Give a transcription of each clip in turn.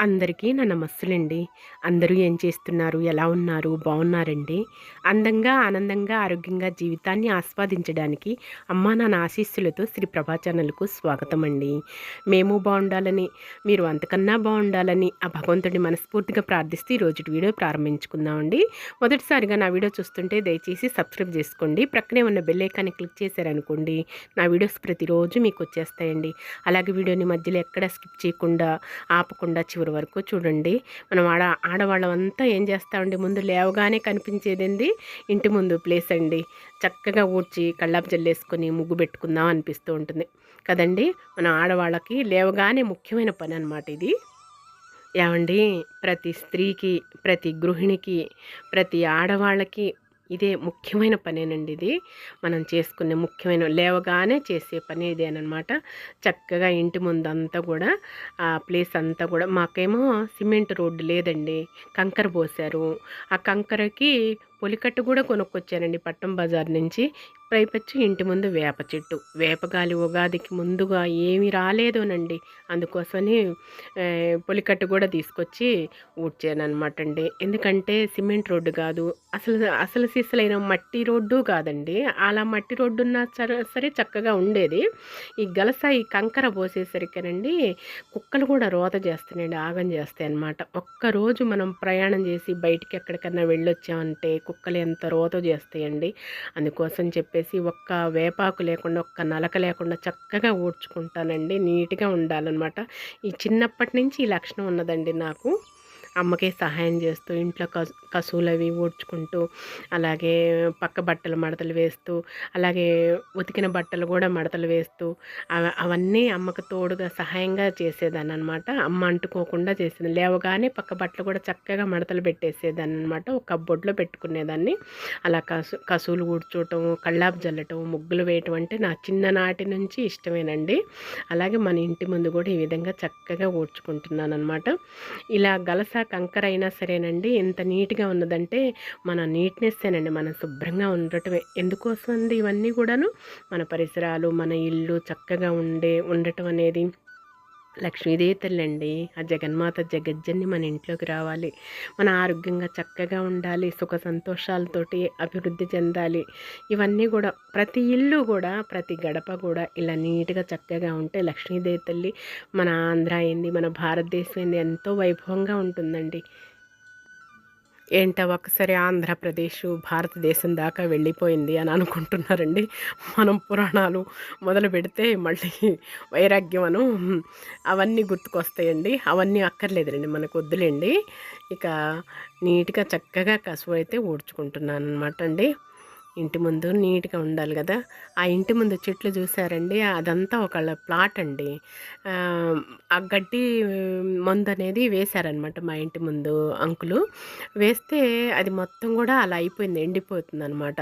అందరికీ నా నమస్సులండి. అందరూ ఏం చేస్తున్నారు? ఎలా ఉన్నారు? బాగున్నారండి? అందంగా ఆనందంగా ఆరోగ్యంగా జీవితాన్ని ఆస్వాదించడానికి అమ్మా నాన్న ఆశీస్సులతో శ్రీ ప్రభా ఛానల్కు స్వాగతం అండి మేము బాగుండాలని మీరు అంతకన్నా బాగుండాలని ఆ భగవంతుడిని మనస్ఫూర్తిగా ప్రార్థిస్తూ ఈరోజు వీడియో ప్రారంభించుకుందామండి. మొదటిసారిగా నా వీడియో చూస్తుంటే దయచేసి సబ్స్క్రైబ్ చేసుకోండి. ప్రక్కనే ఉన్న బెల్ ఐకాన్ని క్లిక్ చేశారనుకోండి నా వీడియోస్ ప్రతిరోజు మీకు వచ్చేస్తాయండి. అలాగే వీడియోని మధ్యలో ఎక్కడ స్కిప్ చేయకుండా ఆపకుండా చివరి అప్పటి వరకు చూడండి. మనం ఆడ ఆడవాళ్ళమంతా ఏం చేస్తామండి? ముందు లేవగానే కనిపించేది ఇంటి ముందు ప్లేస్ అండి. చక్కగా ఊడ్చి కళ్ళాపు జల్లేసుకొని ముగ్గు పెట్టుకుందాం అనిపిస్తూ ఉంటుంది. కదండి? మనం ఆడవాళ్ళకి లేవగానే ముఖ్యమైన పని అనమాట ఇది. ఏమండి? ప్రతి స్త్రీకి ప్రతి గృహిణికి ప్రతి ఆడవాళ్ళకి ఇదే ముఖ్యమైన పనేనండి ఇది. మనం చేసుకునే ముఖ్యమైన లేవగానే చేసే పని ఇదేనమాట చక్కగా ఇంటి ముందంతా కూడా ఆ ప్లేస్ అంతా కూడా మాకేమో సిమెంట్ రోడ్డు లేదండి. కంకర పోసారు ఆ కంకరకి పొలికట్టు కూడా కొనుక్కొచ్చానండి పట్టం బజార్ నుంచి. పైపచ్చి ఇంటి ముందు వేప చెట్టు. వేపగాలి ఉగాదికి ముందుగా ఏమి రాలేదోనండి. అందుకోసమని పొలికట్టు కూడా తీసుకొచ్చి ఊడ్చాను అనమాట అండి ఎందుకంటే సిమెంట్ రోడ్డు కాదు. అసలు అసలు సిసలైన మట్టి రోడ్డు కాదండి. అలా మట్టి రోడ్డు ఉన్నా సరే చక్కగా ఉండేది. ఈ గలస ఈ కంకర పోసేసరికేనండి కుక్కలు కూడా రోత చేస్తాయండి ఆగం చేస్తాయి అనమాట ఒక్కరోజు మనం ప్రయాణం చేసి బయటికి ఎక్కడికన్నా వెళ్ళొచ్చామంటే కుక్కలు ఎంత రోత చేస్తాయండి. అందుకోసం చెప్పేసి ఒక్క వేపాకు లేకుండా ఒక్క నలక లేకుండా చక్కగా ఊడ్చుకుంటానండి. నీట్గా ఉండాలన్నమాట. ఈ చిన్నప్పటి నుంచి ఈ లక్షణం ఉన్నదండి నాకు. అమ్మకే సహాయం చేస్తూ ఇంట్లో కసు కసువులు అవి ఊడ్చుకుంటూ అలాగే పక్క బట్టలు మడతలు వేస్తూ అలాగే ఉతికిన బట్టలు కూడా మడతలు వేస్తూ అవన్నీ అమ్మకు తోడుగా సహాయంగా చేసేదాన్ని అనమాట అమ్మ అంటుకోకుండా చేసేది లేవగానే పక్క బట్టలు కూడా చక్కగా మడతలు పెట్టేసేదాన్ని అనమాట ఒక కబ్బొడ్లో పెట్టుకునేదాన్ని. అలా కసు కసువులు ఊడ్చోటం కళ్ళాపు జల్లటం ముగ్గులు వేయటం అంటే నా చిన్ననాటి నుంచి ఇష్టమేనండి. అలాగే మన ఇంటి ముందు కూడా ఈ విధంగా చక్కగా ఊడ్చుకుంటున్నాను అనమాట ఇలా గలస కంకర అయినా సరేనండి ఎంత నీట్గా ఉన్నదంటే మన నీట్నెస్సేనండి మనం శుభ్రంగా ఉండటమే. ఎందుకోసం అండి ఇవన్నీ కూడాను? మన పరిసరాలు మన ఇల్లు చక్కగా ఉండే ఉండటం అనేది లక్ష్మీదేవి తల్లి అండి ఆ జగన్మాత జగజ్జన్ని మన ఇంట్లోకి రావాలి. మన ఆరోగ్యంగా చక్కగా ఉండాలి. సుఖ సంతోషాలతోటి అభివృద్ధి చెందాలి. ఇవన్నీ కూడా ప్రతి ఇల్లు కూడా ప్రతి గడప కూడా ఇలా నీట్గా చక్కగా ఉంటే లక్ష్మీదేవి తల్లి మన ఆంధ్ర అయింది మన భారతదేశం అయింది ఎంతో వైభవంగా ఉంటుందండి. ఏంటో ఒకసారి ఆంధ్రప్రదేశ్ భారతదేశం దాకా వెళ్ళిపోయింది అని అనుకుంటున్నారండి. మనం పురాణాలు మొదలు పెడితే మళ్ళీ వైరాగ్యం అను అవన్నీ గుర్తుకొస్తాయండి. అవన్నీ అక్కర్లేదులేండి మనకు వద్దులేండి. ఇక నీట్గా చక్కగా కసువు అయితే ఊడ్చుకుంటున్నాను అనమాట అండి. ఇంటి ముందు నీట్గా ఉండాలి కదా. ఆ ఇంటి ముందు చెట్లు చూసారండి అదంతా ఒక ప్లాట్ అండి. ఆ గడ్డి మందు అనేది వేశారనమాట మా ఇంటి ముందు అంకులు. వేస్తే అది మొత్తం కూడా అలా అయిపోయింది ఎండిపోతుంది అనమాట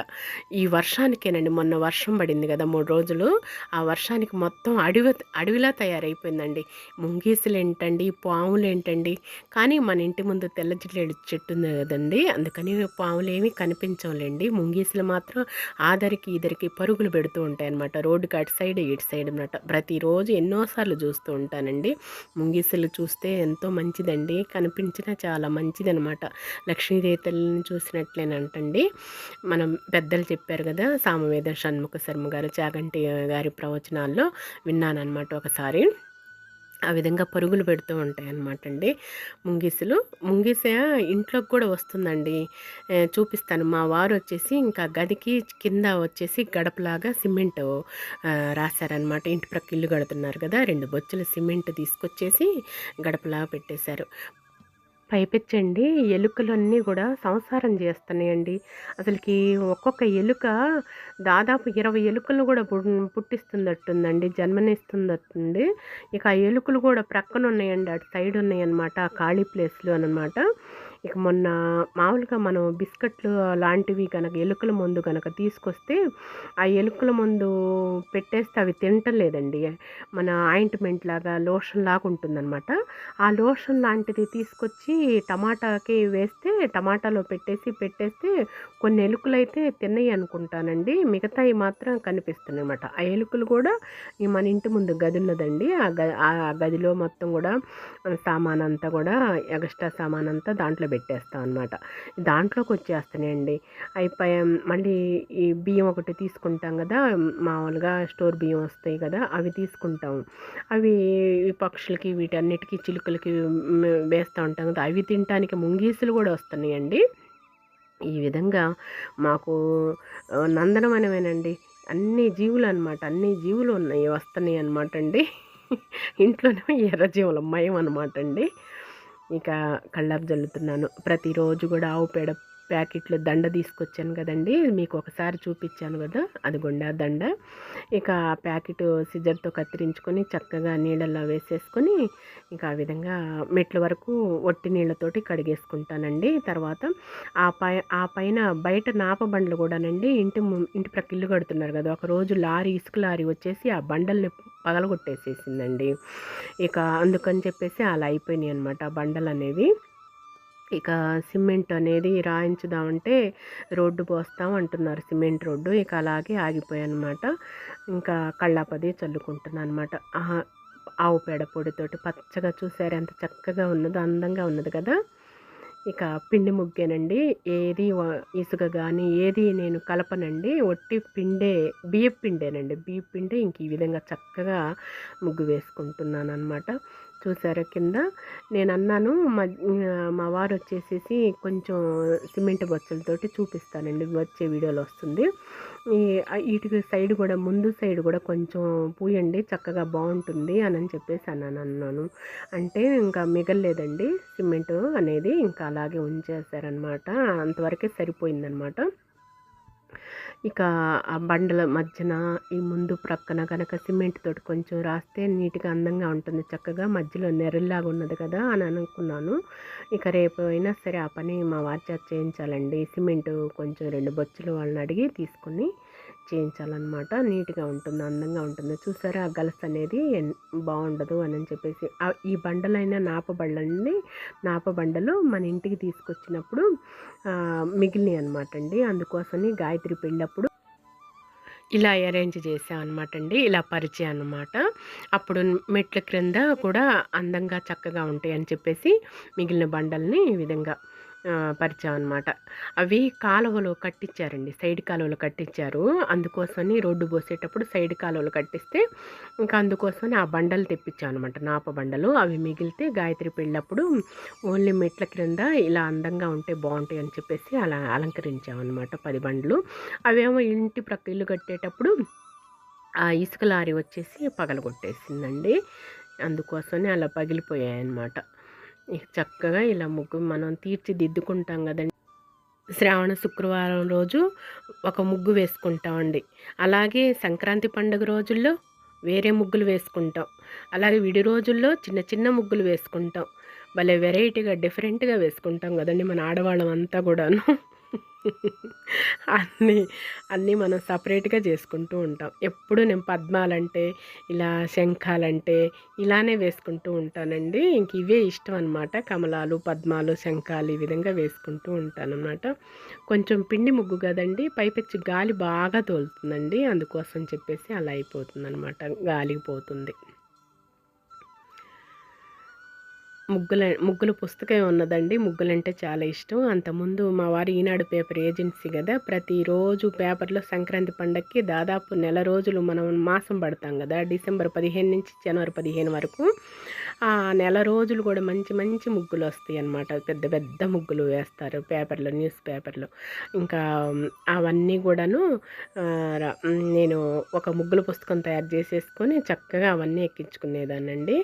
ఈ వర్షానికేనండి మొన్న వర్షం పడింది కదా మూడు రోజులు. ఆ వర్షానికి మొత్తం అడవి అడవిలా తయారైపోయిందండి. ముంగీసులు ఏంటండి పాములు ఏంటండి కానీ మన ఇంటి ముందు తెల్ల జిల్లేడు చెట్టు ఉంది కదండి అందుకని పాములు ఏమీ కనిపించవులేండి ముంగీసులు మాత్రం ఆదరికి ఇద్దరికి పరుగులు పెడుతూ ఉంటాయి అనమాట రోడ్డుకి అటు సైడ్ ఇటు సైడ్ అనమాట ప్రతిరోజు ఎన్నోసార్లు చూస్తూ ఉంటానండి. ముంగిసలు చూస్తే ఎంతో మంచిదండి. కనిపించిన చాలా మంచిదనమాట లక్ష్మీదేవతలను తల్లిని చూసినట్లేనంటండి. మనం పెద్దలు చెప్పారు కదా సామవేద షణ్ముఖ శర్మ గారు చాగంటి గారి ప్రవచనాల్లో విన్నానమాట ఒకసారి. ఆ విధంగా పరుగులు పెడుతూ ఉంటాయి అన్నమాట అండి ముంగీసులు ముంగీస ఇంట్లోకి కూడా వస్తుందండి. చూపిస్తాను. మా వారు వచ్చేసి ఇంకా గదికి కింద వచ్చేసి గడపలాగా సిమెంట్ రాశారనమాట ఇంటి ప్రక్క ఇల్లు కడుతున్నారు కదా రెండు బొచ్చుల సిమెంట్ తీసుకొచ్చేసి గడపలాగా పెట్టేశారు. పైపెచ్చండి. ఎలుకలన్నీ కూడా సంసారం చేస్తున్నాయండి అసలుకి ఒక్కొక్క ఎలుక దాదాపు ఇరవై ఎలుకలు కూడా పుట్టిస్తుందట్టుందండి జన్మనిస్తుందట్టుంది ఇక ఆ ఎలుకలు కూడా ప్రక్కన ఉన్నాయండి అటు సైడ్ ఉన్నాయన్నమాట ఆ ఖాళీ ప్లేస్లో అనమాట ఇక మొన్న మామూలుగా మనం బిస్కెట్లు లాంటివి కనుక ఎలుకల మందు కనుక తీసుకొస్తే ఆ ఎలుకల మందు పెట్టేస్తే అవి తింటలేదండి. మన ఆయింట్మెంట్ లాగా లోషన్ లాగా ఉంటుందన్నమాట. ఆ లోషన్ లాంటిది తీసుకొచ్చి టమాటాకి వేస్తే టమాటాలో పెట్టేసి పెట్టేస్తే కొన్ని ఎలుకలు అయితే తిన్నాయి అనుకుంటానండి. మిగతాయి మాత్రం కనిపిస్తున్నాయి అనమాట ఆ ఎలుకలు కూడా మన ఇంటి ముందు గది ఉన్నదండి. ఆ గదిలో మొత్తం కూడా సామాన్ అంతా కూడా ఎగస్ట్రా సామాన్ అంతా దాంట్లో పెట్టేస్తాం అనమాట దాంట్లోకి వచ్చేస్తున్నాయండి అయిపోయి. మళ్ళీ ఈ బియ్యం ఒకటి తీసుకుంటాం కదా మామూలుగా స్టోర్ బియ్యం వస్తాయి కదా అవి తీసుకుంటాం. అవి పక్షులకి వీటన్నిటికీ చిలుకలకి వేస్తూ ఉంటాం కదా అవి తినటానికి ముంగీసులు కూడా వస్తున్నాయండి. ఈ విధంగా మాకు నందనవనమేనండి అన్ని జీవులు అనమాట అన్ని జీవులు ఉన్నాయి వస్తున్నాయి అనమాట అండి ఇంట్లోనే ఎర్ర జీవులు మయం అనమాట అండి ఇక కళ్ళాపు జల్లుతున్నాను. ప్రతిరోజు కూడా ఆవు పేడ ప్యాకెట్లు దండ తీసుకొచ్చాను కదండి. మీకు ఒకసారి చూపించాను కదా అది గుండా దండ. ఇక ఆ ప్యాకెట్ సిజర్తో కత్తిరించుకొని చక్కగా నీళ్ళల్లో వేసేసుకొని ఇంకా ఆ విధంగా మెట్ల వరకు ఒట్టి నీళ్ళతోటి కడిగేసుకుంటానండి. తర్వాత ఆ పై ఆ పైన బయట నాప బండ్లు కూడానండి ఇంటి ము- ఇంటి ప్రక్క ఇల్లు కడుతున్నారు కదా. ఒక రోజు లారీ ఇసుక లారీ వచ్చేసి ఆ బండల్ని పగలగొట్టేసేసిందండి. ఇక అందుకని చెప్పేసి అలా అయిపోయినాయి అనమాట ఆ బండలు అనేవి ఇక సిమెంట్ అనేది రాయించుదామంటే రోడ్డు పోస్తాం అంటున్నారు. సిమెంట్ రోడ్డు ఇక అలాగే ఆగిపోయానమాట ఇంకా కళ్ళాపది చల్లుకుంటున్నాను అనమాట ఆవు పేడ పొడితోటి పచ్చగా చూసారు ఎంత చక్కగా ఉన్నదో అందంగా ఉన్నది కదా. ఇక పిండి ముగ్గేనండి. ఏది ఇసుక కానీ ఏది నేను కలపనండి. ఒట్టి పిండే బియ్య పిండేనండి. బియ్య పిండే ఇంక ఈ విధంగా చక్కగా ముగ్గు వేసుకుంటున్నాను అనమాట చూసారా కింద? నేను అన్నాను మా మా వారు వచ్చేసేసి కొంచెం సిమెంట్ బొచ్చలతోటి చూపిస్తానండి వచ్చే వీడియోలో వస్తుంది. వీటికి సైడ్ కూడా ముందు సైడ్ కూడా కొంచెం పూయండి చక్కగా బాగుంటుంది అని అని చెప్పేసి అన్నాను అన్నాను. అంటే ఇంకా మిగలలేదండి సిమెంట్ అనేది ఇంకా అలాగే ఉంచేసారనమాట అంతవరకే సరిపోయిందనమాట ఇక ఆ బండల మధ్యన ఈ ముందు ప్రక్కన కనుక సిమెంట్ తోటి కొంచెం రాస్తే నీట్గా అందంగా ఉంటుంది. చక్కగా మధ్యలో నెరల్లాగా ఉన్నది కదా అని అనుకున్నాను. ఇక రేపు అయినా సరే ఆ పని మా వారి చేత చేయించాలండి. సిమెంట్ కొంచెం రెండు బొచ్చులు వాళ్ళని అడిగి తీసుకొని చేయించాలన్నమాట. నీట్గా ఉంటుంది అందంగా ఉంటుంది. చూసారా ఆ గలస్ అనేది ఎన్- బాగుండదు అని చెప్పేసి. ఈ బండలైన నాప నాపబండలు నాప బండలు మన ఇంటికి తీసుకొచ్చినప్పుడు ఆ, మిగిలినాయి అనమాట అండి. అందుకోసమని గాయత్రి పెళ్ళప్పుడు ఇలా అరేంజ్ చేసామన్నమాట అనమాట అండి. ఇలా పరిచయం అనమాట అప్పుడు మెట్ల క్రింద కూడా అందంగా చక్కగా ఉంటాయి అని చెప్పేసి మిగిలిన బండల్ని ఈ విధంగా ఆ, అనమాట అవి కాలువలు కట్టించారండి. సైడ్ కాలువలు కట్టించారు. అందుకోసమని రోడ్డు పోసేటప్పుడు సైడ్ కాలువలు కట్టిస్తే ఇంకా అందుకోసమని ఆ బండలు తెప్పించాం అనమాట నాప బండలు అవి మిగిలితే గాయత్రి పెళ్ళప్పుడు ఓన్లీ మెట్ల క్రింద ఇలా అందంగా ఉంటే బాగుంటాయి అని చెప్పేసి అలా అలంకరించామన్నమాట పది బండ్లు. అవేమో ఇంటి ప్రక్క ఇల్లు కట్టేటప్పుడు ఆ ఇసుక లారీ వచ్చేసి పగలగొట్టేసిందండి. అందుకోసమని అలా పగిలిపోయాయి అన్నమాట చక్కగా ఇలా ముగ్గు మనం తీర్చిదిద్దుకుంటాం కదండి. శ్రావణ శుక్రవారం రోజు ఒక ముగ్గు వేసుకుంటామండి. అలాగే సంక్రాంతి పండుగ రోజుల్లో వేరే ముగ్గులు వేసుకుంటాం. అలాగే విడి రోజుల్లో చిన్న చిన్న ముగ్గులు వేసుకుంటాం. భలే వెరైటీగా డిఫరెంట్గా వేసుకుంటాం కదండి మన ఆడవాళ్ళం అంతా కూడాను. అన్నీ అన్నీ మనం సపరేట్గా చేసుకుంటూ ఉంటాం. ఎప్పుడు నేను పద్మాలంటే ఇలా శంఖాలంటే ఇలానే వేసుకుంటూ ఉంటానండి. ఇంక ఇవే ఇష్టం అనమాట కమలాలు పద్మాలు శంఖాలు ఈ విధంగా వేసుకుంటూ ఉంటానన్నమాట కొంచెం పిండి ముగ్గు కదండి పైపెచ్చి గాలి బాగా తోలుతుందండి. అందుకోసం చెప్పేసి అలా అయిపోతుంది అనమాట గాలికి పోతుంది. ముగ్గుల ముగ్గుల పుస్తకం ఉన్నదండి. ముగ్గులంటే చాలా ఇష్టం. అంతకుముందు మా వారి ఈనాడు పేపర్ ఏజెన్సీ కదా. ప్రతిరోజు పేపర్లో సంక్రాంతి పండగకి దాదాపు నెల రోజులు మనం మాసం పడతాం కదా. డిసెంబర్ పదిహేను నుంచి జనవరి పదిహేను వరకు. ఆ నెల రోజులు కూడా మంచి మంచి ముగ్గులు వస్తాయి అన్నమాట. పెద్ద పెద్ద ముగ్గులు వేస్తారు పేపర్లో న్యూస్ పేపర్లో. ఇంకా అవన్నీ కూడాను నేను ఒక ముగ్గుల పుస్తకం తయారు చేసేసుకొని చక్కగా అవన్నీ ఎక్కించుకునేదానండి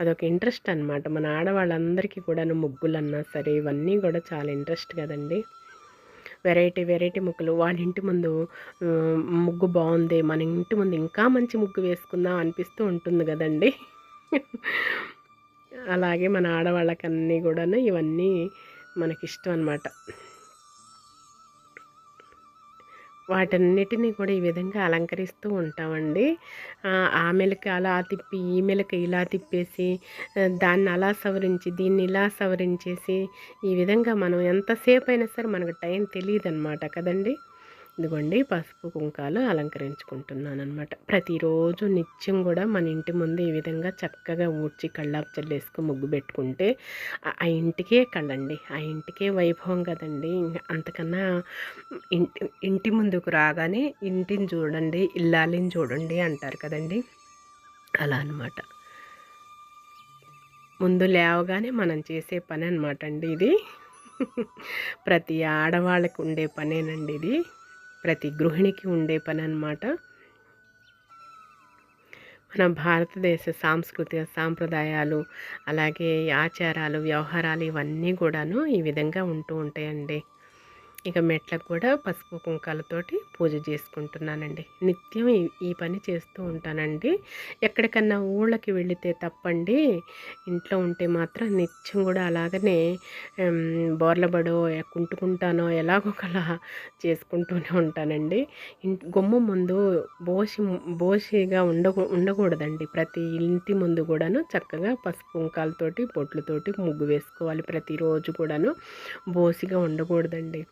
అదొక ఇంట్రెస్ట్ అనమాట మన ఆడవాళ్ళందరికీ కూడాను ముగ్గులు అన్నా సరే ఇవన్నీ కూడా చాలా ఇంట్రెస్ట్ కదండి. వెరైటీ వెరైటీ ముగ్గులు. వాళ్ళ ఇంటి ముందు ముగ్గు బాగుంది మన ఇంటి ముందు ఇంకా మంచి ముగ్గు వేసుకుందాం అనిపిస్తూ ఉంటుంది కదండి. అలాగే మన ఆడవాళ్ళకన్నీ కూడాను ఇవన్నీ మనకిష్టం అనమాట వాటన్నిటిని కూడా ఈ విధంగా అలంకరిస్తూ ఉంటామండి. ఆ మెలక అలా తిప్పి ఈ మెలక ఇలా తిప్పేసి దాన్ని అలా సవరించి దీన్ని ఇలా సవరించేసి ఈ విధంగా మనం ఎంతసేపు అయినా సరే మనకు టైం తెలియదు అనమాట కదండి. ఇదిగోండి పసుపు కుంకాలు అలంకరించుకుంటున్నాను అనమాట ప్రతిరోజు నిత్యం కూడా మన ఇంటి ముందు ఈ విధంగా చక్కగా ఊడ్చి కళ్ళాపు చల్లేసుకు ముగ్గు పెట్టుకుంటే ఆ ఇంటికే కళ్ళండి. ఆ ఇంటికే వైభవం కదండి. అంతకన్నా ఇంటి ఇంటి ముందుకు రాగానే ఇంటిని చూడండి ఇల్లాలిని చూడండి అంటారు కదండి. అలా అనమాట ముందు లేవగానే మనం చేసే పని అనమాట అండి ఇది. ప్రతి ఆడవాళ్ళకు ఉండే పనేనండి ఇది. ప్రతి గృహిణికి ఉండే పని అనమాట మన భారతదేశ సాంస్కృతిక సాంప్రదాయాలు అలాగే ఆచారాలు వ్యవహారాలు ఇవన్నీ కూడాను ఈ విధంగా ఉంటూ ఉంటాయండి. ఇక మెట్లకు కూడా పసుపు కుంకాలతోటి పూజ చేసుకుంటున్నానండి. నిత్యం ఈ పని చేస్తూ ఉంటానండి. ఎక్కడికన్నా ఊళ్ళకి వెళితే తప్పండి. ఇంట్లో ఉంటే మాత్రం నిత్యం కూడా అలాగనే బోర్లబడో కుంటుకుంటానో ఎలాగోకలా చేసుకుంటూనే ఉంటానండి. గుమ్మ ముందు బోసి బోసిగా ఉండ ఉండకూడదండి. ప్రతి ఇంటి ముందు కూడాను చక్కగా పసుపు కుంకాలతోటి బొట్లతోటి ముగ్గు వేసుకోవాలి ప్రతిరోజు కూడాను. బోసిగా ఉండకూడదండి.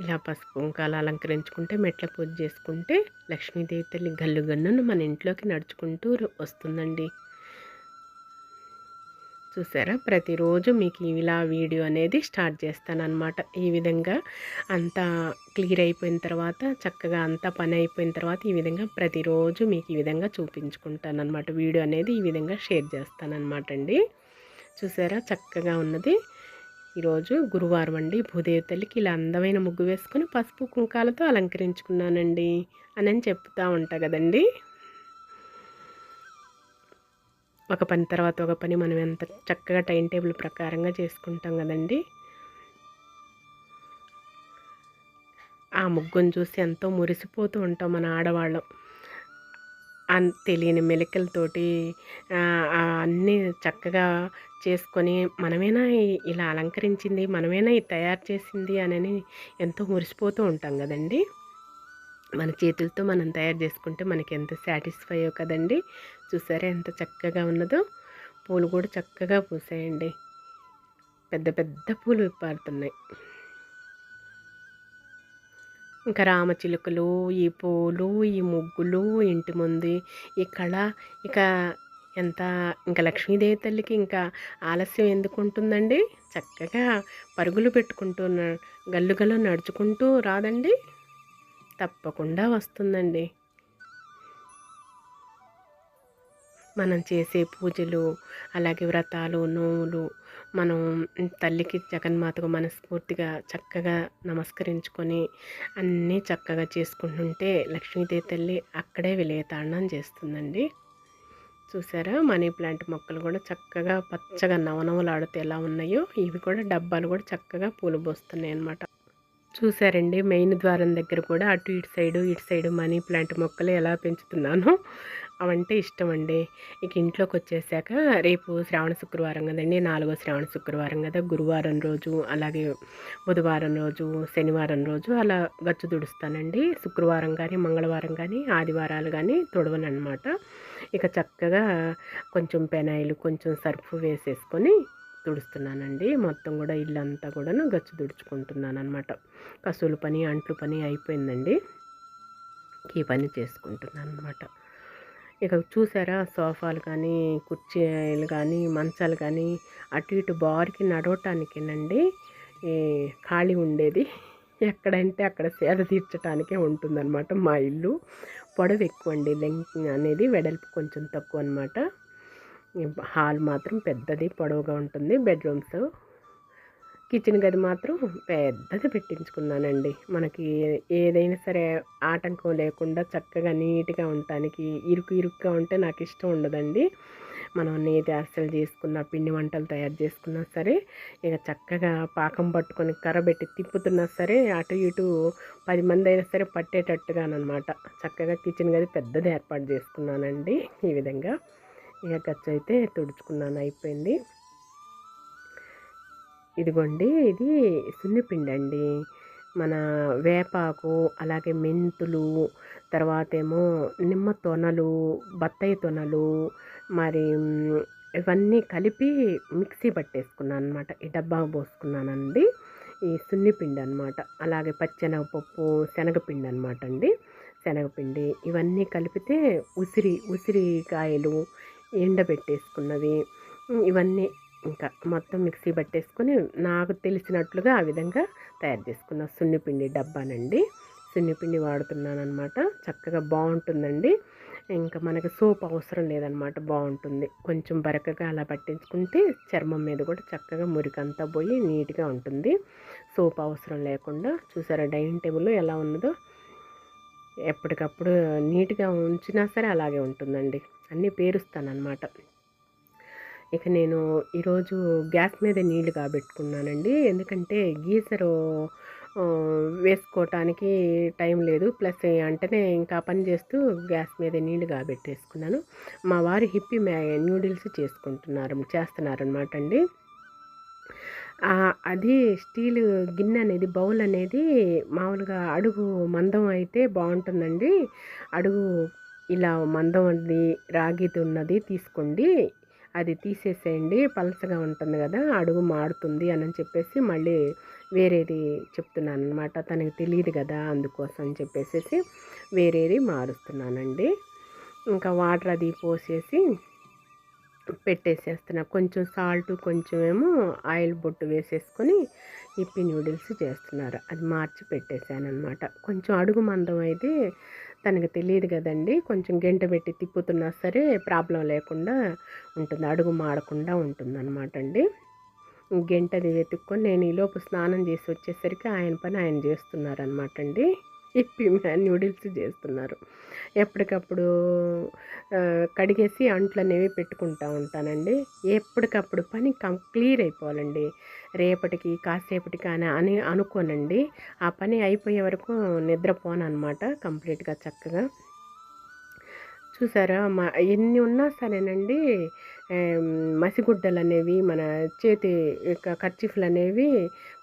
ఇలా పసుపు కుంకాలు అలంకరించుకుంటే మెట్ల పూజ చేసుకుంటే లక్ష్మీదేవి తల్లి గల్లు గన్నును మన ఇంట్లోకి నడుచుకుంటూ వస్తుందండి. చూసారా? ప్రతిరోజు మీకు ఇలా వీడియో అనేది స్టార్ట్ చేస్తానన్నమాట. ఈ విధంగా అంతా క్లియర్ అయిపోయిన తర్వాత చక్కగా అంతా పని అయిపోయిన తర్వాత ఈ విధంగా ప్రతిరోజు మీకు ఈ విధంగా చూపించుకుంటాను అనమాట వీడియో అనేది ఈ విధంగా షేర్ చేస్తానన్నమాట అండి. చూసారా? చక్కగా ఉన్నది. ఈరోజు గురువారం అండి. భూదేవి తల్లికి ఇలా అందమైన ముగ్గు వేసుకొని పసుపు కుంకాలతో అలంకరించుకున్నానండి అని చెప్తూ ఉంటా కదండి. ఒక పని తర్వాత ఒక పని మనం ఎంత చక్కగా టైం టేబుల్ ప్రకారంగా చేసుకుంటాం కదండి. ఆ ముగ్గును చూసి ఎంతో మురిసిపోతూ ఉంటాం మన ఆడవాళ్ళం. తెలియని మెలికలతోటి అన్నీ చక్కగా చేసుకొని మనమేనా ఇలా అలంకరించింది మనమేనా తయారు చేసింది అని ఎంతో మురిసిపోతూ ఉంటాం కదండి. మన చేతులతో మనం తయారు చేసుకుంటే మనకి ఎంత సాటిస్ఫై కదండి. చూసారా ఎంత చక్కగా ఉన్నదో. పూలు కూడా చక్కగా పూసాయండి. పెద్ద పెద్ద పూలు విప్పారుతున్నాయి. ఇంకా రామచిలుకలు ఈ పూలు ఈ ముగ్గులు ఇంటి ముందు ఈ కళ ఇక ఎంత ఇంకా లక్ష్మీదేవి తల్లికి ఇంకా ఆలస్యం ఎందుకు ఉంటుందండి చక్కగా పరుగులు పెట్టుకుంటూ గల్లుగల్లు నడుచుకుంటూ రాదండి? తప్పకుండా వస్తుందండి. మనం చేసే పూజలు అలాగే వ్రతాలు నోములు మనం తల్లికి జగన్మాతకు మనస్ఫూర్తిగా చక్కగా నమస్కరించుకొని అన్నీ చక్కగా చేసుకుంటుంటే లక్ష్మీదేవి తల్లి అక్కడే విలయతాండం చేస్తుందండి. చూసారా? మనీ ప్లాంట్ మొక్కలు కూడా చక్కగా పచ్చగా నవనవలాడుతూ ఎలా ఉన్నాయో ఇవి కూడా డబ్బాలు కూడా చక్కగా పూలు పోస్తున్నాయి అనమాట చూసారండి? మెయిన్ ద్వారం దగ్గర కూడా అటు ఇటు సైడు ఇటు సైడు మనీ ప్లాంట్ మొక్కలు ఎలా పెంచుతున్నాను. అవంటే ఇష్టం అండి ఇక ఇంట్లోకి వచ్చేసాక రేపు శ్రావణ శుక్రవారం కదండి నాలుగో శ్రావణ శుక్రవారం కదా. గురువారం రోజు అలాగే బుధవారం రోజు శనివారం రోజు అలా గచ్చు తుడుస్తానండి. శుక్రవారం కానీ మంగళవారం కానీ ఆదివారాలు కానీ తుడవనమాట ఇక చక్కగా కొంచెం పెనాయిలు కొంచెం సర్ఫ్ వేసేసుకొని తుడుస్తున్నానండి. మొత్తం కూడా ఇల్లంతా కూడాను గచ్చు తుడుచుకుంటున్నాను అనమాట కసులు పని అంట్లు పని అయిపోయిందండి. ఈ పని చేసుకుంటున్నాను అనమాట ఇక చూసారా? సోఫాలు కానీ కుర్చీలు కానీ మంచాలు కానీ అటు ఇటు బారికి నడవటానికేనండి ఖాళీ ఉండేది. ఎక్కడంటే అక్కడ సేద తీర్చడానికే ఉంటుందన్నమాట మా ఇల్లు. పొడవు ఎక్కువ అండి లెంగ్ అనేది వెడల్పు కొంచెం తక్కువ అనమాట హాల్ మాత్రం పెద్దది పొడవుగా ఉంటుంది బెడ్రూమ్స్. కిచెన్ గది మాత్రం పెద్దది పెట్టించుకున్నానండి. మనకి ఏదైనా సరే ఆటంకం లేకుండా చక్కగా నీట్గా ఉండటానికి ఇరుకు ఇరుకుగా ఉంటే నాకు ఇష్టం ఉండదండి. మనం నేతి అరిసెలు చేసుకున్న పిండి వంటలు తయారు చేసుకున్నా సరే ఇక చక్కగా పాకం పట్టుకొని కర్రబెట్టి తిప్పుతున్నా సరే అటు ఇటు పది మంది అయినా సరే పట్టేటట్టుగానమాట చక్కగా కిచెన్ గది పెద్దది ఏర్పాటు చేసుకున్నానండి ఈ విధంగా. ఇక ఖర్చు అయితే తుడుచుకున్నాను అయిపోయింది. ఇదిగోండి ఇది సున్నిపిండి అండి మన వేపాకు అలాగే మెంతులు తర్వాత ఏమో నిమ్మ తొనలు బత్తాయి తొనలు మరి ఇవన్నీ కలిపి మిక్సీ పట్టేసుకున్నాను అనమాట ఈ డబ్బా పోసుకున్నానండి. ఈ సున్నిపిండి అనమాట అలాగే పచ్చెనగపప్పు శనగపిండి అనమాట అండి. శనగపిండి ఇవన్నీ కలిపితే ఉసిరి ఉసిరికాయలు ఎండబెట్టేసుకున్నవి ఇవన్నీ ఇంకా మొత్తం మిక్సీ పట్టేసుకొని నాకు తెలిసినట్లుగా ఆ విధంగా తయారు చేసుకున్న సున్నిపిండి డబ్బానండి. సున్నిపిండి వాడుతున్నాను అనమాట చక్కగా బాగుంటుందండి. ఇంకా మనకి సోప్ అవసరం లేదనమాట బాగుంటుంది. కొంచెం బరకగా అలా పట్టించుకుంటే చర్మం మీద కూడా చక్కగా మురికంతా పోయి నీట్గా ఉంటుంది. సోప్ అవసరం లేకుండా చూసారా డైనింగ్ టేబుల్ ఎలా ఉన్నదో? ఎప్పటికప్పుడు నీట్గా ఉంచినా సరే అలాగే ఉంటుందండి. అన్నీ పేరుస్తానమాట ఇక నేను ఈరోజు గ్యాస్ మీద నీళ్ళు కాబెట్టుకున్నానండి. ఎందుకంటే గీజరు వేసుకోవటానికి టైం లేదు. ప్లస్ అంటేనే ఇంకా పని చేస్తూ గ్యాస్ మీద నీళ్ళు కాబెట్టేసుకున్నాను. మా వారు హిప్పీ మ్యా న్యూడిల్స్ చేసుకుంటున్నారు చేస్తున్నారనమాట అండి. అది స్టీల్ గిన్నె అనేది బౌల్ అనేది మామూలుగా అడుగు మందం అయితే బాగుంటుందండి. అడుగు ఇలా మందం అది రాగిది ఉన్నది తీసుకోండి. అది తీసేసేయండి. పలసగా ఉంటుంది కదా అడుగు మాడుతుంది అని చెప్పేసి మళ్ళీ వేరేది చెప్తున్నాను అనమాట తనకి తెలియదు కదా అందుకోసం అని చెప్పేసి వేరేది మారుస్తున్నానండి. ఇంకా వాటర్ అది పోసేసి పెట్టేసేస్తున్నా. కొంచెం సాల్ట్ కొంచెం ఏమో ఆయిల్ బొట్టు వేసేసుకొని ఇప్పి నూడిల్స్ చేస్తున్నారు. అది మార్చి పెట్టేశాను అనమాట కొంచెం అడుగు మందం అయితే తనకు తెలియదు కదండి. కొంచెం గంట పెట్టి తిప్పుతున్నా సరే ప్రాబ్లం లేకుండా ఉంటుంది. అడుగు మాడకుండా ఉంటుందన్నమాట అండి. గంటది వెతుక్కొని నేను ఈలోపు స్నానం చేసి వచ్చేసరికి ఆయన పని ఆయన చేస్తున్నారనమాట అండి. ఇప్పి నూడిల్స్ చేస్తున్నారు. ఎప్పటికప్పుడు కడిగేసి అంట్లు అనేవి పెట్టుకుంటా ఉంటానండి. ఎప్పటికప్పుడు పని కం క్లియర్ అయిపోవాలండి. రేపటికి కాసేపటికి అని అని అనుకోనండి. ఆ పని అయిపోయే వరకు నిద్రపోను అనమాట కంప్లీట్గా చక్కగా. చూసారా? మా ఎన్ని ఉన్నా సరేనండి. మసిగుడ్డలు అనేవి మన చేతి యొక్క కర్చీఫ్లు అనేవి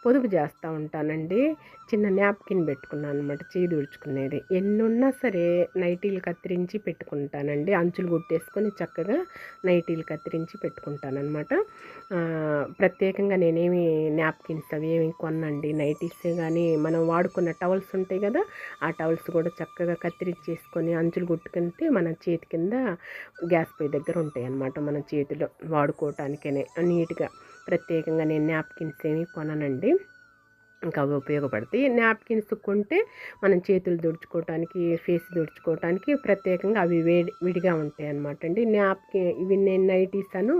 పొదుపు చేస్తూ ఉంటానండి. చిన్న న్యాప్కిన్ పెట్టుకున్నాను అనమాట చేయి తుడుచుకునేది ఎన్ని ఉన్నా సరే నైటీలు కత్తిరించి పెట్టుకుంటానండి. అంచులు గుట్టేసుకొని చక్కగా నైటీలు కత్తిరించి పెట్టుకుంటానమాట ప్రత్యేకంగా నేనేమి న్యాప్కిన్స్ అవి ఏమి కొనండి నైటీస్ కానీ మనం వాడుకున్న టవల్స్ ఉంటాయి కదా ఆ టవల్స్ కూడా చక్కగా కత్తిరించేసుకొని అంచులు కుట్టుకుంటే మన చేతి కింద గ్యాస్ పొయ్యి దగ్గర ఉంటాయి అన్నమాట మన చేతి చేతిలో వాడుకోవటానికనే. నీట్గా ప్రత్యేకంగా నేను నాప్కిన్స్ ఏమి కొననండి. ఇంకా అవి ఉపయోగపడతాయి. నాప్కిన్స్ కొంటే మనం చేతులు దుడుచుకోవటానికి ఫేస్ తుడుచుకోవటానికి ప్రత్యేకంగా అవి వేడి విడిగా ఉంటాయి అన్నమాట అండి. నాప్కిన్ ఇవి నేను నైటీస్ అను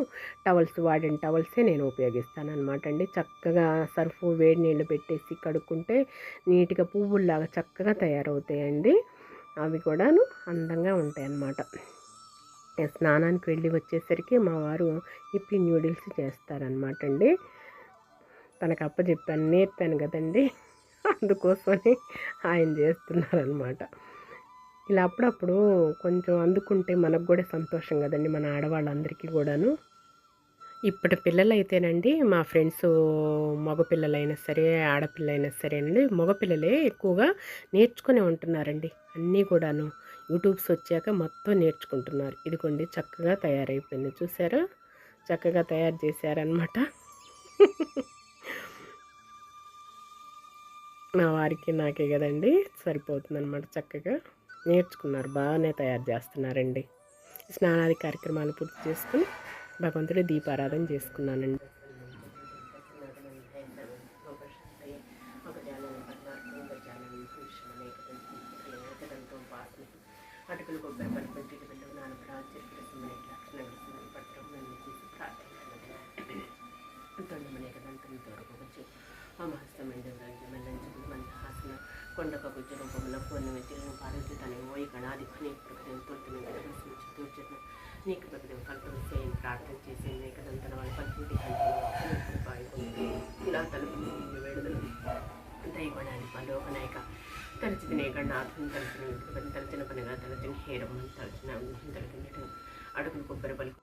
టవల్స్ వాడిన టవల్సే నేను ఉపయోగిస్తాను అనమాట అండి. చక్కగా సర్ఫ్ వేడి నీళ్ళు పెట్టేసి కడుక్కుంటే నీట్గా పువ్వుల్లాగా చక్కగా తయారవుతాయండి. అవి కూడాను అందంగా ఉంటాయి అన్నమాట స్నానానికి వెళ్ళి వచ్చేసరికి మా వారు ఇప్పి న్యూడిల్స్ చేస్తారనమాట అండి తనకు అప్పచెప్పాను నేర్పాను కదండి. అందుకోసమని ఆయన చేస్తున్నారనమాట ఇలా అప్పుడప్పుడు కొంచెం అందుకుంటే మనకు కూడా సంతోషం కదండి మన ఆడవాళ్ళందరికీ కూడాను. ఇప్పటి పిల్లలైతేనండి మా ఫ్రెండ్స్ మగపిల్లలైనా సరే ఆడపిల్లైనా సరే అండి మగపిల్లలే ఎక్కువగా నేర్చుకునే ఉంటున్నారండి అన్నీ కూడాను. యూట్యూబ్స్ వచ్చాక మొత్తం నేర్చుకుంటున్నారు. ఇదిగోండి చక్కగా తయారైపోయింది. చూసారా? చక్కగా తయారు చేశారనమాట నా వారికి నాకే కదండి సరిపోతుంది అనమాట చక్కగా. నేర్చుకున్నారు బాగానే తయారు చేస్తున్నారండి. స్నానాది కార్యక్రమాలు పూర్తి చేసుకుని భగవంతుడి దీపారాధన చేసుకున్నానండి. అటుకులు కొబ్బరి పలుపు ఇంటికి వెళ్ళి లక్షణ పత్రం అన్ని చేసి ప్రార్థన తొండమనే కదంతం తోడుకోవచ్చు అమహస్తమైన మెల్లంచుకుని మందహాసన కొండక గుజ్జ రూపంలో కొన్ని వెచ్చలను పార్వతి తన ఓయి ప్రకటన నీకు ప్రకటన కల్పన చేయని ప్రార్థన చేసి నీకదంతన వాళ్ళ ఇలా తలుపు వేడుదలు. దైవడానికి పలోకనాయక తలచిన నేగణాథం తలచిన పని తలచిన పనిగా తలచిన హేరం తలచిన తలచిన అడుగులు కొబ్బరి బలి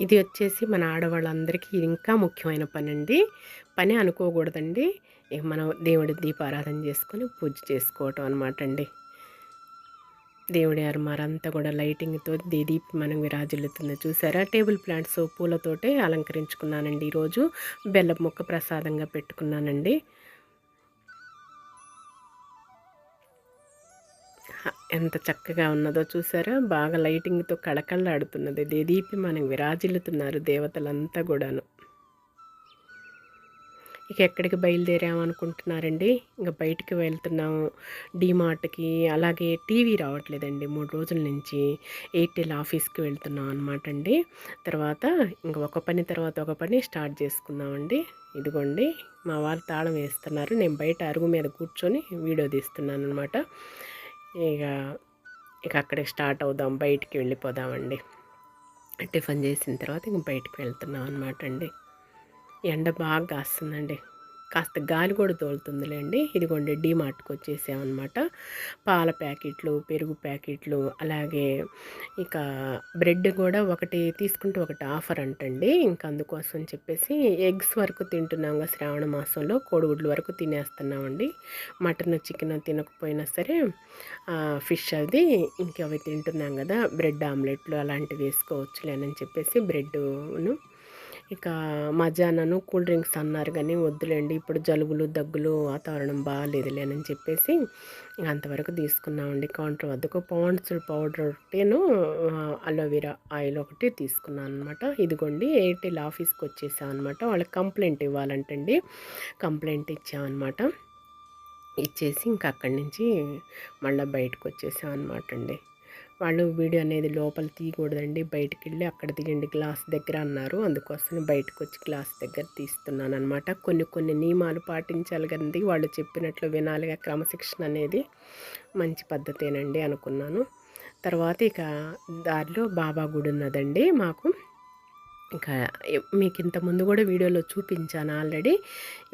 ఇది వచ్చేసి మన ఆడవాళ్ళందరికీ ఇది ఇంకా ముఖ్యమైన పని అండి పని అనుకోకూడదండి. ఇక మనం దేవుడి దీపారాధన చేసుకొని పూజ చేసుకోవటం అనమాట అండి. దేవుడి అరమారంతా కూడా లైటింగ్తో దీదీప్ మనం విరాజిల్లుతుంది. చూసారా? టేబుల్ ప్లాంట్స్ పూలతోటే అలంకరించుకున్నానండి ఈరోజు. బెల్లం ముక్క ప్రసాదంగా పెట్టుకున్నానండి. ఎంత చక్కగా ఉన్నదో చూసారా? బాగా లైటింగ్తో కళకళలాడుతున్నది. దేదీపి మనం విరాజిల్లుతున్నారు దేవతలంతా కూడాను. ఇక ఎక్కడికి బయలుదేరామనుకుంటున్నారండి ఇంకా బయటికి వెళ్తున్నాము. డీమార్ట్కి అలాగే టీవీ రావట్లేదండి. మూడు రోజుల నుంచి ఎయిర్టెల్ ఆఫీస్కి వెళ్తున్నాం అనమాట అండి. తర్వాత ఇంక ఒక పని తర్వాత ఒక పని స్టార్ట్ చేసుకుందామండి. ఇదిగోండి మా వారు తాళం వేస్తున్నారు. నేను బయట అరుగు మీద కూర్చొని వీడియో తీస్తున్నాను అనమాట ఇక ఇక అక్కడే స్టార్ట్ అవుదాం బయటికి వెళ్ళిపోదామండి. టిఫిన్ చేసిన తర్వాత ఇంక బయటికి వెళ్తున్నాం అనమాట అండి. ఎండ బాగా కాస్తుందండి. కాస్త గాలి కూడా తోలుతుందిలేండి. ఇదిగోండి డీమార్ట్కి వచ్చేసామన్నమాట పాల ప్యాకెట్లు పెరుగు ప్యాకెట్లు అలాగే ఇక బ్రెడ్ కూడా ఒకటి తీసుకుంటే ఒకటి ఆఫర్ అంటండి. ఇంకా అందుకోసం చెప్పేసి ఎగ్స్ వరకు తింటున్నాం కదా శ్రావణ మాసంలో. కోడిగుడ్లు వరకు తినేస్తున్నామండి. మటన్ చికెన్ తినకపోయినా సరే ఫిష్ అది. ఇంకవి తింటున్నాం కదా బ్రెడ్ ఆమ్లెట్లు అలాంటివి వేసుకోవచ్చులేనని చెప్పేసి బ్రెడ్ను ఇక మధ్యాహ్నం కూల్ డ్రింక్స్ అన్నారు కానీ వద్దులేండి ఇప్పుడు జలుబులు దగ్గులు వాతావరణం బాగాలేదులేనని చెప్పేసి ఇంక అంతవరకు తీసుకున్నామండి. కౌంటర్ వద్దకు పాండ్స్ పౌడర్ ఒకటిను అలోవెరా ఆయిల్ ఒకటి తీసుకున్నాను అనమాట ఇదిగోండి ఎయిర్టెల్ ఆఫీస్కి వచ్చేసాం అనమాట వాళ్ళకి కంప్లైంట్ ఇవ్వాలంటండి. కంప్లైంట్ ఇచ్చామన్నమాట ఇచ్చేసి ఇంకా అక్కడి నుంచి మళ్ళీ బయటకు వచ్చేసాం అనమాట అండి. వాళ్ళు వీడియో అనేది లోపల తీయకూడదండి. బయటికి వెళ్ళి అక్కడ తీయండి గ్లాస్ దగ్గర అన్నారు. అందుకోసం బయటకు వచ్చి గ్లాస్ దగ్గర తీస్తున్నాను అనమాట కొన్ని కొన్ని నియమాలు పాటించాలి కదండి. వాళ్ళు చెప్పినట్లు వినాలిగా క్రమశిక్షణ అనేది మంచి పద్ధతేనండి అనుకున్నాను. తర్వాత ఇక దారిలో బాబా గుడి ఉన్నదండి మాకు. ఇంకా మీకు ఇంతకుముందు కూడా వీడియోలో చూపించాను ఆల్రెడీ.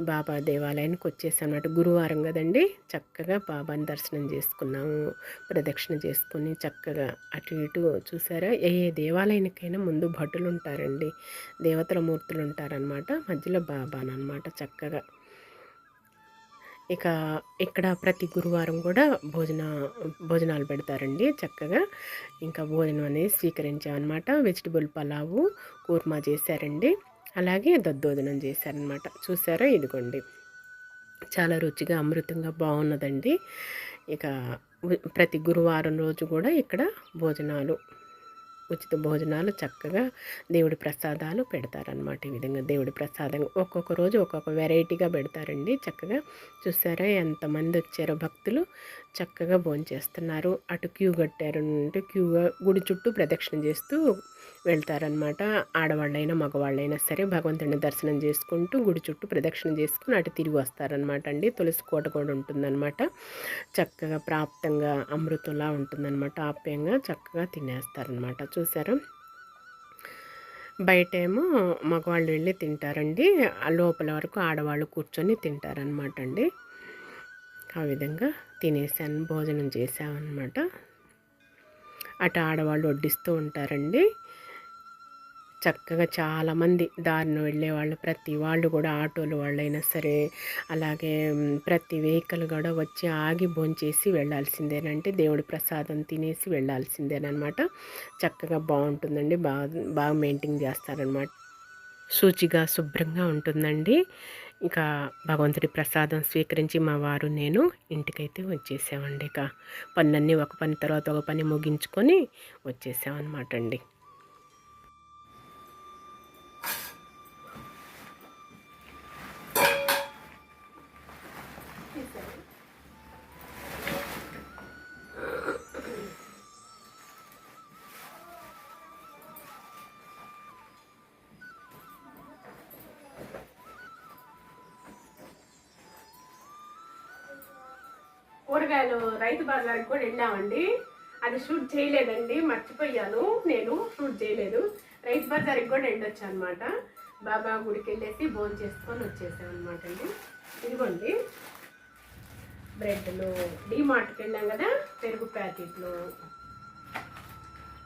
బాబా దేవాలయానికి వచ్చేసాను అన్నమాట గురువారం కదండి. చక్కగా బాబాని దర్శనం చేసుకున్నాము. ప్రదక్షిణ చేసుకుని చక్కగా అటు ఇటు చూసారా? ఏ ఏ దేవాలయానికైనా ముందు భటులు ఉంటారండి దేవతల మూర్తులు ఉంటారనమాట మధ్యలో బాబానమాట చక్కగా. ఇక ఇక్కడ ప్రతి గురువారం కూడా భోజన భోజనాలు పెడతారండి చక్కగా. ఇంకా భోజనం అనేది స్వీకరించామన్నమాట. వెజిటబుల్ పలావు కూర్మా చేశారండి. అలాగే దద్దోజనం చేశారనమాట చూసారా? ఇదిగోండి. చాలా రుచిగా అమృతంగా బాగున్నదండి. ఇక ప్రతి గురువారం రోజు కూడా ఇక్కడ భోజనాలు ఉచిత భోజనాలు చక్కగా దేవుడి ప్రసాదాలు పెడతారనమాట ఈ విధంగా దేవుడి ప్రసాదం. ఒక్కొక్క రోజు ఒక్కొక్క వెరైటీగా పెడతారండి. చక్కగా చూసారా ఎంతమంది వచ్చారో భక్తులు. చక్కగా భోంచేస్తున్నారు. అటు క్యూ కట్టారు అంటే క్యూగా గుడి చుట్టూ ప్రదక్షిణ చేస్తూ వెళ్తారనమాట ఆడవాళ్ళైనా మగవాళ్ళైనా సరే భగవంతుడిని దర్శనం చేసుకుంటూ గుడి చుట్టూ ప్రదక్షిణ చేసుకుని అటు తిరిగి వస్తారనమాట అండి తులసి కోట కూడా ఉంటుందన్నమాట. చక్కగా ప్రాప్తంగా అమృతంలా ఉంటుందన్నమాట. ఆప్యంగా చక్కగా తినేస్తారనమాట చూసారా బయట ఏమో మగవాళ్ళు వెళ్ళి తింటారండి. లోపల వరకు ఆడవాళ్ళు కూర్చొని తింటారనమాట అండి ఆ విధంగా తినేసాను భోజనం చేసామన్నమాట అటు ఆడవాళ్ళు వడ్డిస్తూ ఉంటారండి. చక్కగా చాలామంది దారిన వెళ్ళేవాళ్ళు ప్రతి వాళ్ళు కూడా ఆటోలు వాళ్ళైనా సరే అలాగే ప్రతి వెహికల్ కూడా వచ్చి ఆగి భోంచేసి వెళ్ళాల్సిందేనంటే దేవుడి ప్రసాదం తినేసి వెళ్ళాల్సిందేనమాట చక్కగా బాగుంటుందండి. బాగా బాగా మెయింటైన్ చేస్తారనమాట. శుచిగా శుభ్రంగా ఉంటుందండి. ఇంకా భగవంతుడి ప్రసాదం స్వీకరించి మా వారు నేను ఇంటికైతే వచ్చేసామండి ఇక. పనులన్నీ ఒక పని తర్వాత ఒక పని ముగించుకొని వచ్చేసామన్నమాట అండి కూరగాయలు రైతు బజార్కి కూడా వెళ్ళామండి. అది షూట్ చేయలేదండి మర్చిపోయాను. నేను షూట్ చేయలేదు. రైతు బజార్కి కూడా వెళ్ళొచ్చు అనమాట బాబా గుడికి వెళ్ళేసి భోజనం చేసుకొని వచ్చేసాం అనమాట అండి. ఇదిగోండి. బ్రెడ్లు. డీమార్ట్కి వెళ్ళాం కదా పెరుగు ప్యాకెట్లు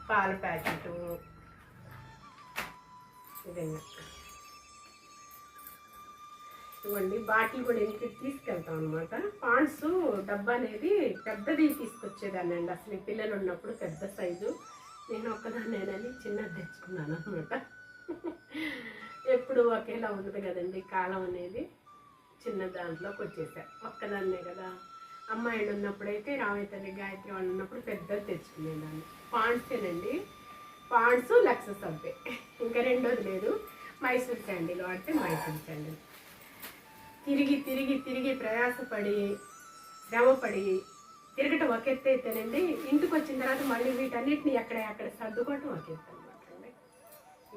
పాల ప్యాకెట్. విధంగా ఇవ్వండి బాటిల్ కూడా ఇంటికి తీసుకెళ్తాం అనమాట పాండ్స్ డబ్బా అనేది పెద్దది తీసుకొచ్చేదాన్ని అండి అసలు పిల్లలు ఉన్నప్పుడు పెద్ద సైజు. నేను ఒక్కదాన్నేనని చిన్నది తెచ్చుకున్నాను అనమాట ఎప్పుడు ఒకేలా ఉండదు కదండి. కాలం అనేది చిన్న దాంట్లోకి వచ్చేసా. ఒక్కదాన్నే కదా. అమ్మాయిలు ఉన్నప్పుడైతే రామయ్య తల్లి గాయత్రి వాళ్ళు ఉన్నప్పుడు పెద్దది తెచ్చుకునేదాన్ని. పాండ్సేనండి. పాండ్స్ లక్ష సబ్బే. ఇంకా రెండోది లేదు. మైసూర్ శాండిల్ వాడితే మైసూర్ శాండిల్ తిరిగి తిరిగి తిరిగి ప్రయాసపడి శ్రమపడి తిరగటం ఒక ఎత్తు అయితేనండి ఇంటికి వచ్చిన తర్వాత మళ్ళీ వీటన్నిటిని ఎక్కడ ఎక్కడ సర్దుకోవటం ఒక ఎత్తు అనమాట అండి.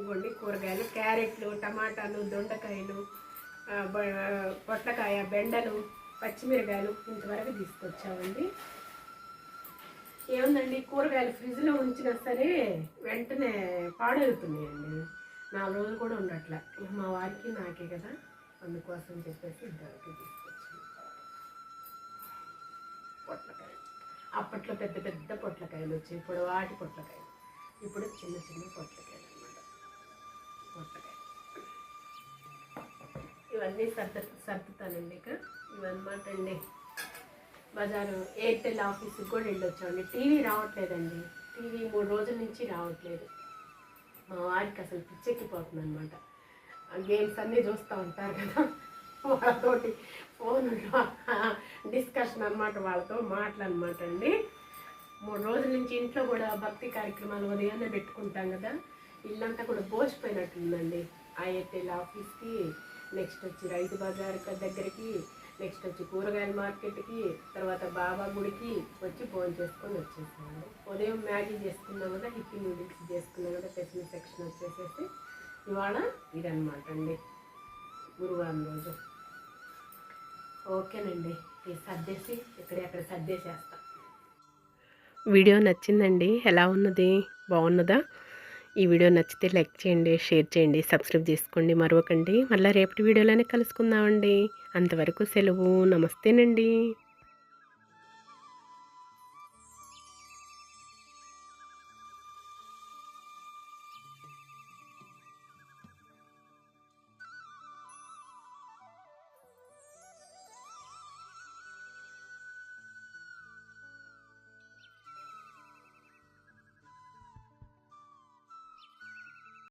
ఇవ్వండి కూరగాయలు క్యారెట్లు టమాటాలు దొండకాయలు బ- పొట్లకాయ బెండలు పచ్చిమిరకాయలు ఇంతవరకు తీసుకొచ్చామండి. ఏముందండి కూరగాయలు ఫ్రిడ్జ్లో ఉంచినా సరే వెంటనే పాడవుతున్నాయండి. నాలుగు రోజులు కూడా ఉండట్లా. మా వారికి నాకే కదా. అందుకోసం చెప్పేసి ఇద్దరికి తీసుకొచ్చాను పొట్లకాయలు అప్పట్లో పెద్ద పెద్ద పొట్లకాయలు వచ్చాయి ఇప్పుడు వాటి పొట్లకాయలు ఇప్పుడు చిన్న చిన్న పొట్లకాయలు అన్నమాట పొట్లకాయలు ఇవన్నీ సర్దు సర్దుతానండి ఇక ఇవన్నమాట అండి బజారు ఎయిర్టెల్ ఆఫీస్కి కూడా వెళ్ళొచ్చామండి టీవీ రావట్లేదండి టీవీ మూడు రోజుల నుంచి రావట్లేదు మా వారికి అసలు పిచ్చెక్కిపోతుంది అనమాట గేమ్స్ అన్నీ చూస్తూ ఉంటారు కదా. వాళ్ళతోటి ఫోన్లో డిస్కషన్ అనమాట వాళ్ళతో మాటలు అనమాట అండి. మూడు రోజుల నుంచి ఇంట్లో కూడా భక్తి కార్యక్రమాలు ఉదయాన్నే పెట్టుకుంటాం కదా. ఇల్లంతా కూడా బోసిపోయినట్టుందండి ఆ ఆఫీస్కి నెక్స్ట్ వచ్చి రైతు బజార్ దగ్గరికి నెక్స్ట్ వచ్చి కూరగాయల మార్కెట్కి తర్వాత బాబా గుడికి వచ్చి ఫోన్ చేసుకొని వచ్చేసాము ఉదయం మ్యాగీ చేసుకున్నాం కదా హిప్పీ నూడిల్స్ చేసుకున్నాం కదా పెసిన సెక్షన్ వచ్చేసేసి ఇవాళ ఇదన్నమాట అండి. గురువారం రోజు. ఓకేనండి. సర్దేసి ఇక్కడెక్కడ సర్దేసేస్తా. వీడియో నచ్చిందండి. ఎలా ఉన్నది? బాగున్నదా? ఈ వీడియో నచ్చితే లైక్ చేయండి షేర్ చేయండి సబ్స్క్రైబ్ చేసుకోండి మరొకండి. మళ్ళీ రేపటి వీడియోలోనే కలుసుకుందామండి. అంతవరకు సెలవు. నమస్తేనండి.